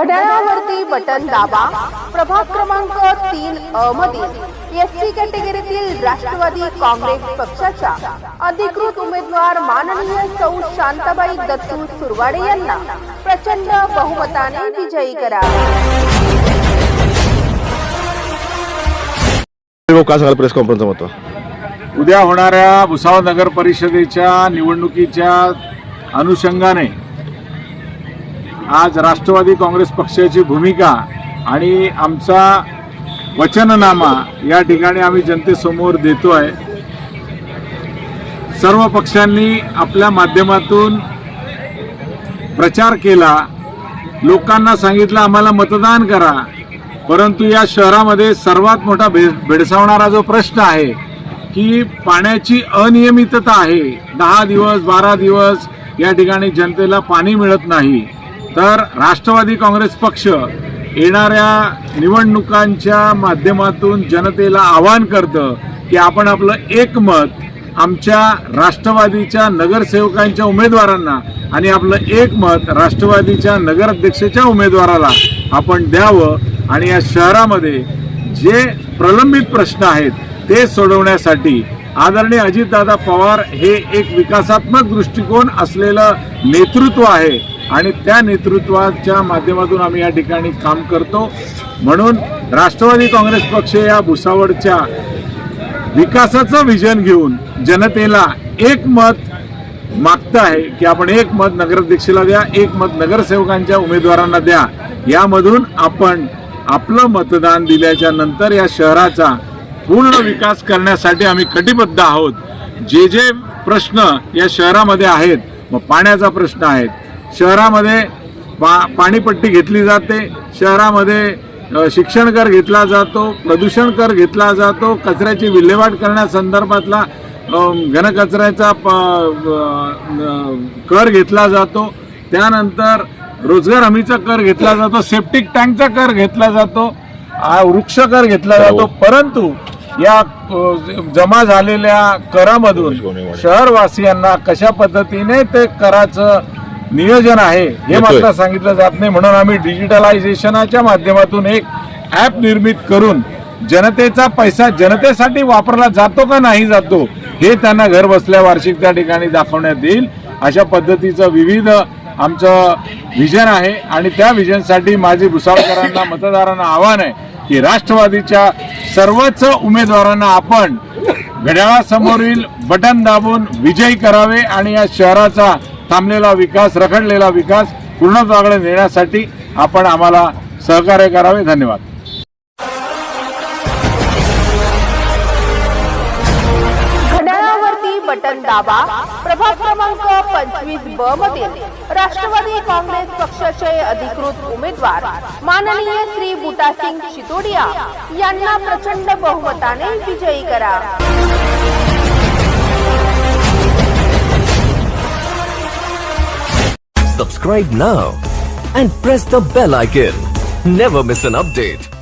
घड्याळावरती button दाबा. प्रभाग क्रमांक तीन अ मधील एस सी कॅटेगरीतील राष्ट्रवादी काँग्रेस पक्षाच्या अधिकृत उमेदवार माननीय सौ शांताबाई दत्तू सुरवाडे यांना प्रचंड बहुमताने विजयी करा. भाऊ काय सांगाल प्रेस कॉन्फरन्सचं मत उद्या होणाऱ्या भुसावळ नगर परिषदेच्या निवडणुकीच्या अनुषंगाने आज राष्ट्रवादी काँग्रेस पक्षाची भूमिका आणि आमचा वचननामा या ठिकाणी आम्ही जनतेसमोर देतो आहे सर्व पक्षांनी आपल्या माध्यमातून प्रचार केला. लोकांना सांगितलं आम्हाला मतदान करा. परंतु या शहरामध्ये सर्वात मोठा भे भेडसावणारा जो प्रश्न आहे की पाण्याची अनियमितता आहे. दहा दिवस बारा दिवस या ठिकाणी जनतेला पाणी मिळत नाही. तर राष्ट्रवादी काँग्रेस पक्ष येणाऱ्या निवडणुकांच्या माध्यमातून जनतेला आवाहन करतं की आपण आपलं एक मत आमच्या राष्ट्रवादीच्या नगरसेवकांच्या उमेदवारांना आणि आपलं एक मत राष्ट्रवादीच्या नगराध्यक्षाच्या उमेदवाराला आपण द्यावं आणि या शहरामध्ये जे प्रलंबित प्रश्न आहेत ते सोडवण्यासाठी आदरणीय अजितदादा पवार हे एक विकासात्मक दृष्टिकोन असलेलं नेतृत्व आहे. आणि त्या नेतृत्वाच्या माध्यमातून आम्ही या ठिकाणी काम करतो. म्हणून राष्ट्रवादी काँग्रेस पक्ष या भुसावळच्या विकासाचं विजन घेऊन जनतेला एक मत मागतं आहे की आपण एक मत नगराध्यक्षाला द्या एक मत नगरसेवकांच्या उमेदवारांना द्या. यामधून आपण आपलं मतदान दिल्याच्या नंतर या शहराचा पूर्ण विकास करण्यासाठी आम्ही कटिबद्ध आहोत. जे जे प्रश्न या शहरामध्ये आहेत मग पाण्याचा प्रश्न आहे. शहरामध्ये पा पाणीपट्टी घेतली जाते. शहरामध्ये शिक्षण कर घेतला जातो प्रदूषण कर घेतला जातो. कचऱ्याची विल्हेवाट करण्यासंदर्भातला घनकचऱ्याचा प- कर घेतला जातो. त्यानंतर रोजगार हमीचा कर घेतला जातो. सेप्टिक टँकचा कर घेतला जातो. वृक्ष कर घेतला जातो. परंतु या जमा झालेल्या करामधून शहरवासियांना कशा पद्धतीने ते कराचं नियोजन आहे हे. मात्र सांगितलं जात नाही. म्हणून आम्ही डिजिटलायझेशनाच्या माध्यमातून एक ॲप निर्मित करून जनतेचा पैसा जनतेसाठी वापरला जातो का नाही जातो हे त्यांना घर बसल्या वार्षिक त्या ठिकाणी दाखवण्यात येईल अशा पद्धतीचं विविध आमचं विजन आहे आणि त्या विजनसाठी माझी भुसावळकरांना मतदारांना आव्हान आहे. की राष्ट्रवादीच्या सर्वच उमेदवारांना आपण घड्याळासमोरील बटन दाबून विजयी करावे आणि या शहराचा थांबलेला विकास रखडलेला विकास पूर्णत्वाकडे नेण्यासाठी आपण आम्हाला सहकार्य करावे. धन्यवाद. बटन दाबा प्रभाग क्रमांक पंचवीस ब मधील राष्ट्रवादी काँग्रेस पक्षाचे अधिकृत उमेदवार माननीय श्री बुटासिंग शितोडिया यांना प्रचंड बहुमताने विजयी करा Subscribe now and press the bell icon. Never miss an update.